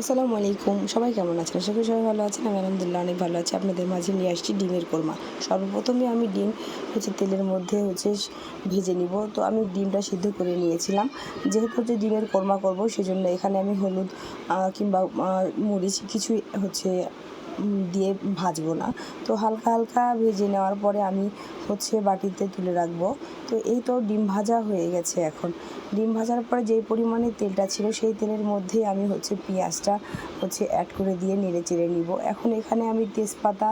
আসসালামু আলাইকুম। সবাই কেমন আছেন? আশা করি সবাই ভালো আছেন। আমি আলহামদুলিল্লাহ অনেক ভালো আছি। আপনাদের মাঝে নিয়ে আসছি ডিমের কোরমা। সর্বপ্রথমে আমি ডিম হচ্ছে তেলের মধ্যে হচ্ছে ভেজে নিব। তো আমি ডিমটা সিদ্ধ করে নিয়েছিলাম। যেহেতু হচ্ছে ডিমের কোরমা করব, সেজন্য এখানে আমি হলুদ কিংবা মরিচ কিছুই হচ্ছে দিয়ে ভাজবো না। তো হালকা হালকা ভেজে নেওয়ার পরে আমি হচ্ছে বাটিতে তুলে রাখব। তো এই তো ডিম ভাজা হয়ে গেছে এখন। ডিম ভাজার পরে যেই পরিমাণে তেলটা ছিল সেই তেলের মধ্যেই আমি হচ্ছে পেঁয়াজটা হচ্ছে অ্যাড করে দিয়ে নেড়ে চেড়ে নিব। এখন এখানে আমি তেজপাতা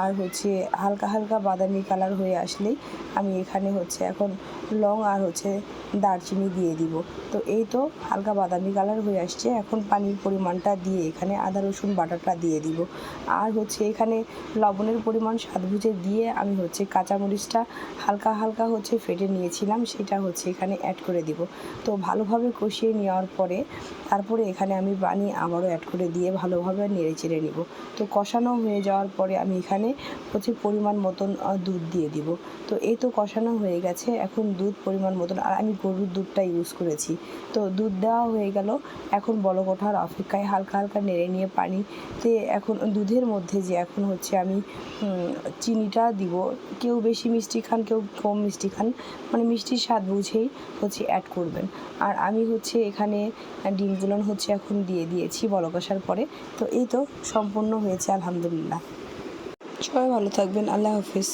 আর হচ্ছে হালকা হালকা বাদামি কালার হয়ে আসলেই আমি এখানে হচ্ছে এখন লং আর হচ্ছে দারচিনি দিয়ে দিব। তো এই তো হালকা বাদামি কালার হয়ে আসছে। এখন পানির পরিমাণটা দিয়ে এখানে আদা রসুন বাটাটা দিয়ে দিব। আর হচ্ছে এখানে লবণের পরিমাণ স্বাদ বুঝে দিয়ে আমি হচ্ছে কাঁচামরিচটা হালকা হালকা হচ্ছে ফেটে নিয়েছিলাম, সেটা হচ্ছে এখানে অ্যাড করে দিব। তো ভালোভাবে কষিয়ে নেওয়ার পরে তারপরে এখানে আমি পানি আবারও অ্যাড করে দিয়ে ভালোভাবে নেড়ে চেড়ে নিব। তো কষানো হয়ে যাওয়ার পরে আমি এখানে হচ্ছে পরিমাণ মতন দুধ দিয়ে দিব। তো এই তো কষানো হয়ে গেছে, এখন দুধ পরিমাণ মতন, আর আমি গরুর দুধটা ইউজ করেছি। তো দুধ দেওয়া হয়ে গেল, এখন বলক ওঠার অপেক্ষায় হালকা হালকা নেড়ে নিয়ে পানিতে এখন দুধের মধ্যে যে এখন হচ্ছে আমি চিনিটা দিব। কেউ বেশি মিষ্টি খান, কেউ কম মিষ্টি খান মানে মিষ্টির স্বাদ বুঝেই হচ্ছে অ্যাড করবেন। আর আমি হচ্ছে এখানে ডিমগুলো হচ্ছে এখন দিয়ে দিয়েছি বলক আসার পরে। তো এই তো সম্পূর্ণ হয়েছে, আলহামদুলিল্লাহ। সবাই ভালো থাকবেন, আল্লাহ হাফিজ।